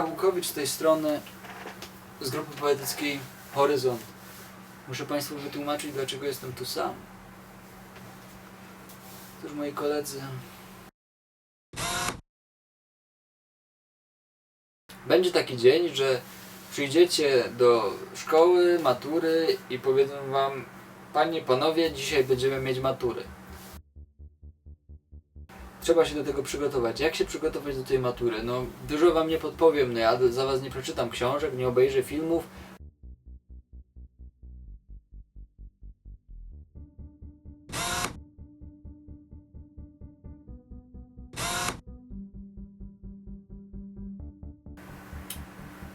Michał Łukowicz z tej strony z grupy poetyckiej Horyzont. Muszę Państwu wytłumaczyć, dlaczego jestem tu sam. Otóż moi koledzy. Będzie taki dzień, że przyjdziecie do szkoły, matury i powiedzą Wam, Panie, Panowie, dzisiaj będziemy mieć matury. Trzeba się do tego przygotować. Jak się przygotować do tej matury? No, dużo wam nie podpowiem. No, ja za was nie przeczytam książek, nie obejrzę filmów.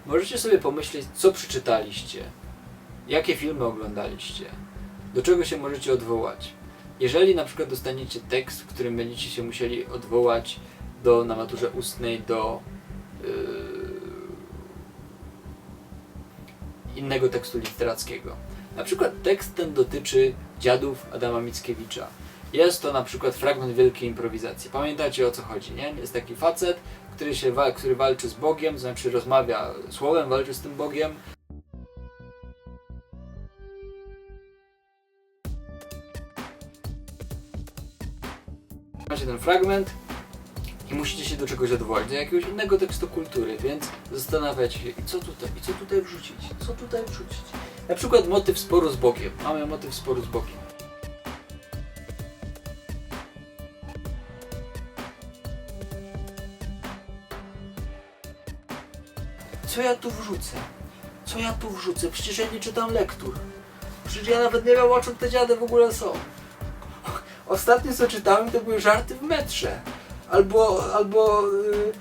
Możecie sobie pomyśleć, co przeczytaliście, jakie filmy oglądaliście, do czego się możecie odwołać. Jeżeli na przykład dostaniecie tekst, w którym będziecie się musieli odwołać do, na maturze ustnej do yy, innego tekstu literackiego. Na przykład tekst ten dotyczy dziadów Adama Mickiewicza. Jest to na przykład fragment wielkiej improwizacji. Pamiętacie o co chodzi, nie? Jest taki facet, który, się, który walczy z Bogiem, znaczy rozmawia słowem, walczy z tym Bogiem, macie ten fragment i musicie się do czegoś odwołać, do jakiegoś innego tekstu kultury, więc zastanawiacie się, i co tutaj, i co tutaj wrzucić, co tutaj wrzucić. Na przykład motyw sporu z Bogiem. Mamy motyw sporu z Bogiem. Co ja tu wrzucę? Co ja tu wrzucę? Przecież ja nie czytam lektur. Przecież ja nawet nie wiem o czym te dziady w ogóle są. Ostatnie co czytałem to były żarty w metrze. Albo, albo, yy,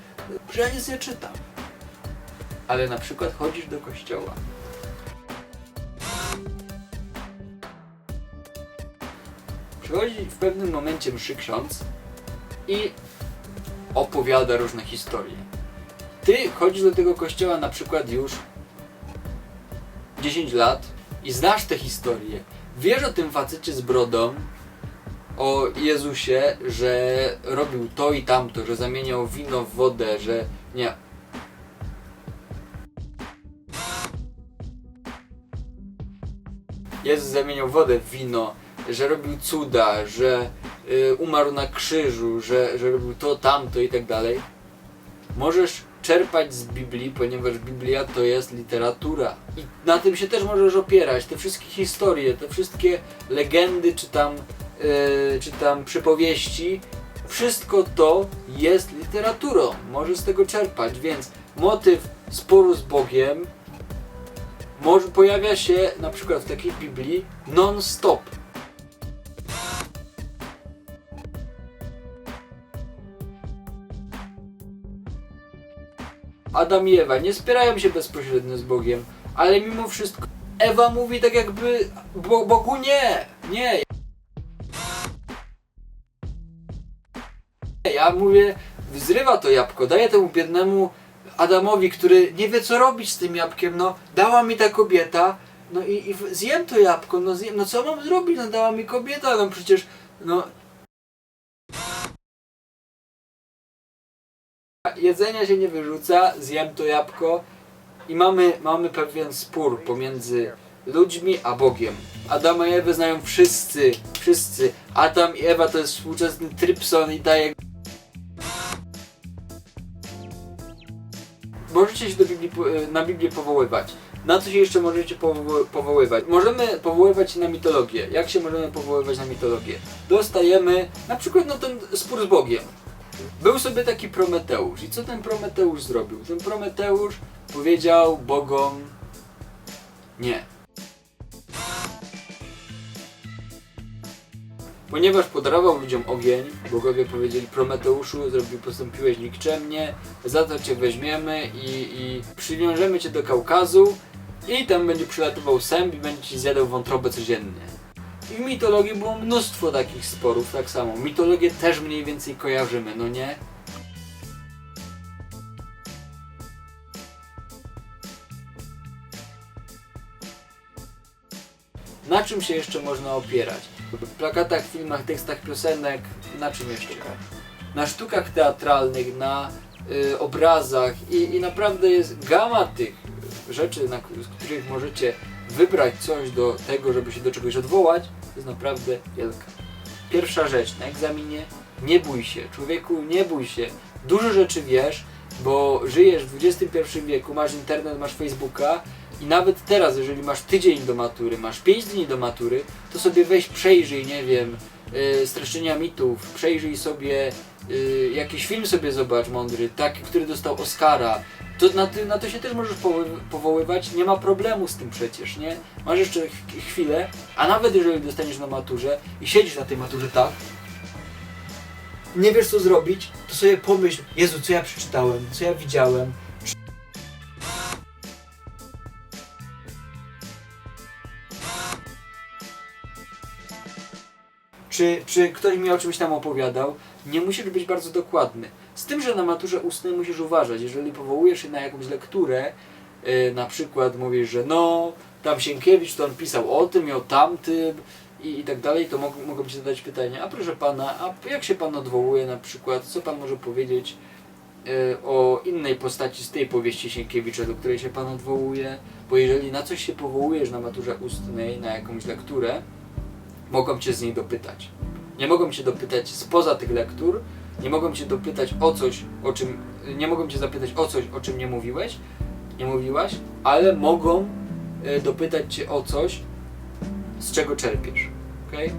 że ja nic nie czytam. Ale na przykład chodzisz do kościoła. Przychodzi w pewnym momencie mszy ksiądz i opowiada różne historie. Ty chodzisz do tego kościoła na przykład już 10 lat i znasz te historie. Wiesz o tym facecie z brodą, o Jezusie, że robił to i tamto, że zamieniał wino w wodę, że nie. Jezus zamieniał wodę w wino, że robił cuda, że y, umarł na krzyżu, że, że robił to, tamto i tak dalej. Możesz czerpać z Biblii, ponieważ Biblia to jest literatura. I na tym się też możesz opierać. Te wszystkie historie, te wszystkie legendy, czy tam, czy tam przypowieści, wszystko to jest literaturą. Możesz z tego czerpać, więc motyw sporu z Bogiem może pojawia się na przykład w takiej Biblii non-stop. Adam i Ewa nie spierają się bezpośrednio z Bogiem, ale mimo wszystko Ewa mówi tak jakby Bo Bogu nie, nie. Ja mówię, zrywa to jabłko, daję temu biednemu Adamowi, który nie wie co robić z tym jabłkiem, no dała mi ta kobieta, no i, i zjem to jabłko, no zjem, no co mam zrobić, no dała mi kobieta, no przecież, no jedzenia się nie wyrzuca, zjem to jabłko i mamy, mamy pewien spór pomiędzy ludźmi a Bogiem. Adama i Ewę znają wszyscy, wszyscy. Adam i Ewa to jest współczesny Trypson i daje... Możecie się do Biblii, po- na Biblię powoływać. Na co się jeszcze możecie powo- powoływać? Możemy powoływać się na mitologię. Jak się możemy powoływać na mitologię? Dostajemy na przykład no, ten spór z Bogiem. Był sobie taki Prometeusz. I co ten Prometeusz zrobił? Ten Prometeusz powiedział bogom nie. Ponieważ podarował ludziom ogień, bogowie powiedzieli Prometeuszu, zrobił, postąpiłeś nikczemnie, za to cię weźmiemy i, i przywiążemy cię do Kaukazu i tam będzie przylatywał sęp i będzie ci zjadał wątrobę codziennie. I w mitologii było mnóstwo takich sporów, tak samo. Mitologię też mniej więcej kojarzymy, no nie? Na czym się jeszcze można opierać? Plakatach, filmach, tekstach piosenek, na czym jeszcze? Na sztukach teatralnych, na y, obrazach i, i naprawdę jest gama tych rzeczy, na, z których możecie wybrać coś do tego, żeby się do czegoś odwołać, jest naprawdę wielka. Pierwsza rzecz, na egzaminie nie bój się, człowieku nie bój się, dużo rzeczy wiesz, bo żyjesz w XXI wieku, masz internet, masz Facebooka i nawet teraz, jeżeli masz tydzień do matury, masz 5 dni do matury, to sobie weź przejrzyj, nie wiem, yy, streszczenia mitów, przejrzyj sobie yy, jakiś film sobie zobacz mądry, taki, który dostał Oscara. To na, ty, na to się też możesz powoływać, nie ma problemu z tym przecież, nie? Masz jeszcze ch- chwilę, a nawet jeżeli dostaniesz na maturze i siedzisz na tej maturze tak, nie wiesz co zrobić, to sobie pomyśl, Jezu, co ja przeczytałem, co ja widziałem, czy, czy ktoś mi o czymś tam opowiadał, nie musisz być bardzo dokładny. Z tym, że na maturze ustnej musisz uważać, jeżeli powołujesz się na jakąś lekturę, yy, na przykład mówisz, że no, tam Sienkiewicz to on pisał o tym i o tamtym i, i tak dalej, to mog, mogą ci zadać pytanie, a proszę pana, a jak się pan odwołuje na przykład, co pan może powiedzieć yy, o innej postaci z tej powieści Sienkiewicza, do której się pan odwołuje, bo jeżeli na coś się powołujesz na maturze ustnej, na jakąś lekturę, mogą cię z niej dopytać. Nie mogą cię dopytać spoza tych lektur, nie mogą cię dopytać o coś, o czym, nie mogą cię zapytać o coś, o czym nie mówiłeś, nie mówiłaś, ale mogą e, dopytać cię o coś, z czego czerpiesz. Okay?